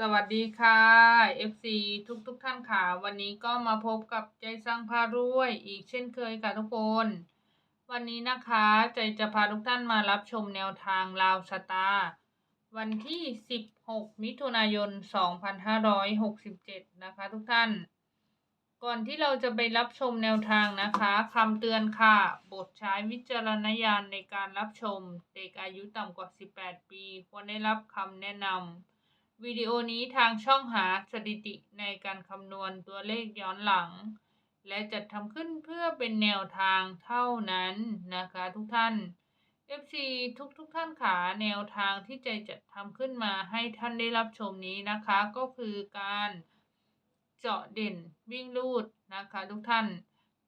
สวัสดีค่ะ FC ทุกทุกๆท่านค่ะ วันนี้ก็มาพบกับใจสร้างพารวยอีกเช่นเคยค่ะทุกคน วันนี้นะคะใจจะพาทุกท่านมารับชมแนวทางลาวสตาร์วันที่ 16 มิถุนายน 2567 นะคะทุกท่าน ก่อนที่เราจะไปรับชมแนวทางนะคะคำเตือนค่ะโปรดใช้วิจารณญาณในการรับชม เด็กอายุต่ำกว่า 18 ปี ควรได้รับคำแนะนำ วิดีโอนี้ทางช่องหาสถิติในการคำนวณตัวเลขย้อนหลัง และจัดทำขึ้นเพื่อเป็นแนวทางเท่านั้นนะคะทุกท่าน FC ทุกทุกๆท่านขาแนวทางที่ใจจัดทำขึ้นมาให้ท่านได้รับชมนี้นะคะ ก็คือการเจาะเด่นวิ่งลูดนะคะทุกท่าน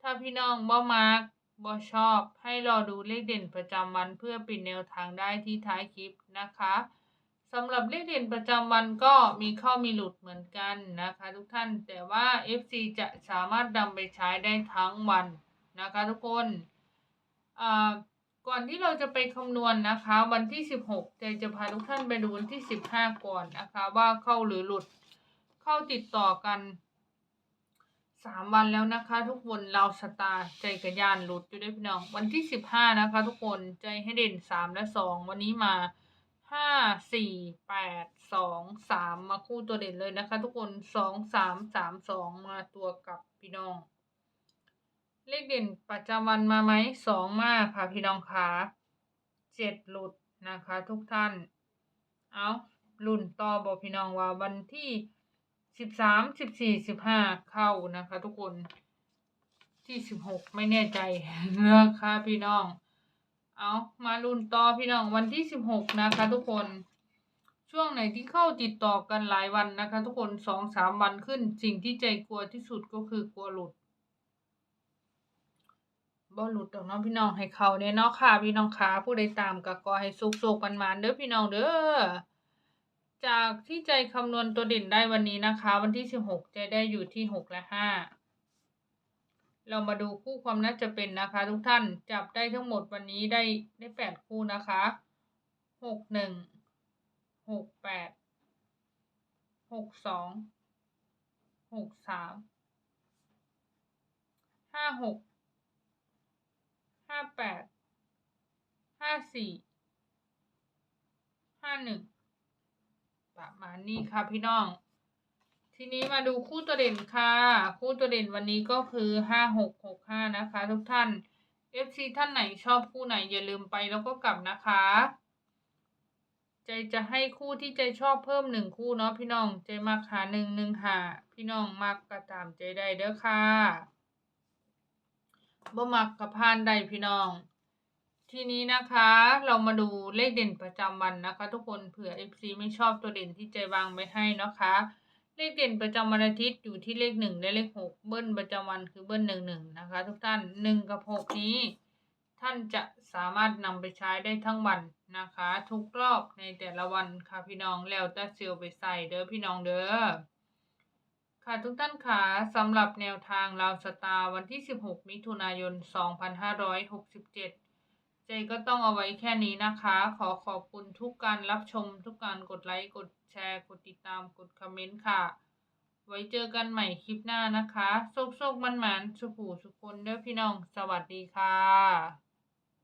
ถ้าพี่น้องบ่มาร์กบ่ชอบให้รอดูเลขเด่นประจำวันเพื่อเป็นแนวทางได้ที่ท้ายคลิปนะคะ สำหรับเลขเด่นประจำวันก็มีเข้ามีหลุดเหมือนกันนะคะทุกท่านแต่ว่า FC จะสามารถนำไปใช้ได้ทั้งวันนะคะทุกคนอ่าก่อนที่เราจะไปคำนวณนะคะ วันที่ 16ใจจะพาทุกท่านไปดูวันที่ 15 ก่อนนะคะ ว่าเข้าหรือหลุดเข้าติดต่อกันสามวันแล้วนะคะ ทุกคนเราสตาร์ใจกระยานหลุดอยู่ด้วยพี่น้องวันที่สิบห้านะคะ ทุกคนใจให้เด่นสามและสองวันนี้มา ห้าสี่แปดสองสามมาคู่ตัวเด่นเลยนะคะ ทุกคนสองสามสามสองมาตัวกับพี่น้อง เลขเด่นประจำวันมาไหมสองมาค่ะพี่น้องคะเจ็ดหลุดนะคะ ทุกท่าน เอารุ่นต่อบอกพี่น้องว่าวันที่สิบสามสิบสี่สิบห้าเข้านะคะ ทุกคนที่สิบหกไม่แน่ใจนะคะพี่น้อง เอามารุ่นต่อพี่น้องวันที่สิบหกนะคะ ทุกคนช่วงไหนที่เข้าติดต่อกันหลายวันนะคะ ทุกคนสองสามวันขึ้น สิ่งที่ใจกลัวที่สุดก็คือกลัวหลุดบ่หลุดดอกเนาะพี่น้องให้เขาเนี่ยเนาะค่ะ พี่น้องขาผู้ใดตามก็ก็ให้สุกๆกมันมาเด้อพี่น้องเด้อจากที่ใจคำนวณตัวเด่นได้วันนี้นะคะ วันที่สิบหกใจได้อยู่ที่หกและห้า เรามาดูคู่ความน่าจะเป็นนะคะ ทุกท่านจับได้ทั้งหมดวันนี้ได้ได้แปดคู่นะคะหกหนึ่งหกแปดหกสองหกสามห้าหกห้าแปดห้าสี่ห้าหนึ่งประมาณนี้ค่ะพี่น้อง ทีนี้มาดูคู่ตัวเด่นค่ะ คู่ตัวเด่นวันนี้ก็คือห้าหกหกห้านะคะทุกท่าน FC ท่านไหนชอบคู่ไหนอย่าลืมไปแล้วก็กลับนะคะ ใจจะให้คู่ที่ใจชอบเพิ่มหนึ่งคู่เนาะพี่น้อง ใจมักหาหนึ่งหนึ่งหาพี่น้องมักก็ตามใจได้เด้อค่ะบ่มักกับพานได้พี่น้อง ทีนี้นะคะเรามาดูเลขเด่นประจำวันนะคะ ทุกคนเผื่อ FC ไม่ชอบตัวเด่นที่ใจวางไว้ให้นะคะ เลขเด่นประจำวันอาทิตย์อยู่ที่เลขหนึ่งและเลขหกเบิ้ลประจำวันคือเบิ้ลหนึ่งหนึ่งนะคะ ทุกท่านหนึ่งกับหกนี้ ท่านจะสามารถนำไปใช้ได้ทั้งวันนะคะ ทุกรอบในแต่ละวันค่ะพี่น้องแล้วแต่เซลไปใส่เด้อพี่น้องเด้อค่ะทุกท่านค่ะสำหรับแนวทางลาวสตาร์วันที่ 16 มิถุนายน 2567 ใจก็ต้องเอาไว้แค่นี้นะคะ ขอขอบคุณทุกการรับชมทุกการกดไลค์ กดแชร์ กดติดตาม กดคอมเมนต์ค่ะ ไว้เจอกันใหม่คลิปหน้านะคะโชคโชคมันหมานสุขูสุขคนเด้อพี่น้อง สวัสดีค่ะ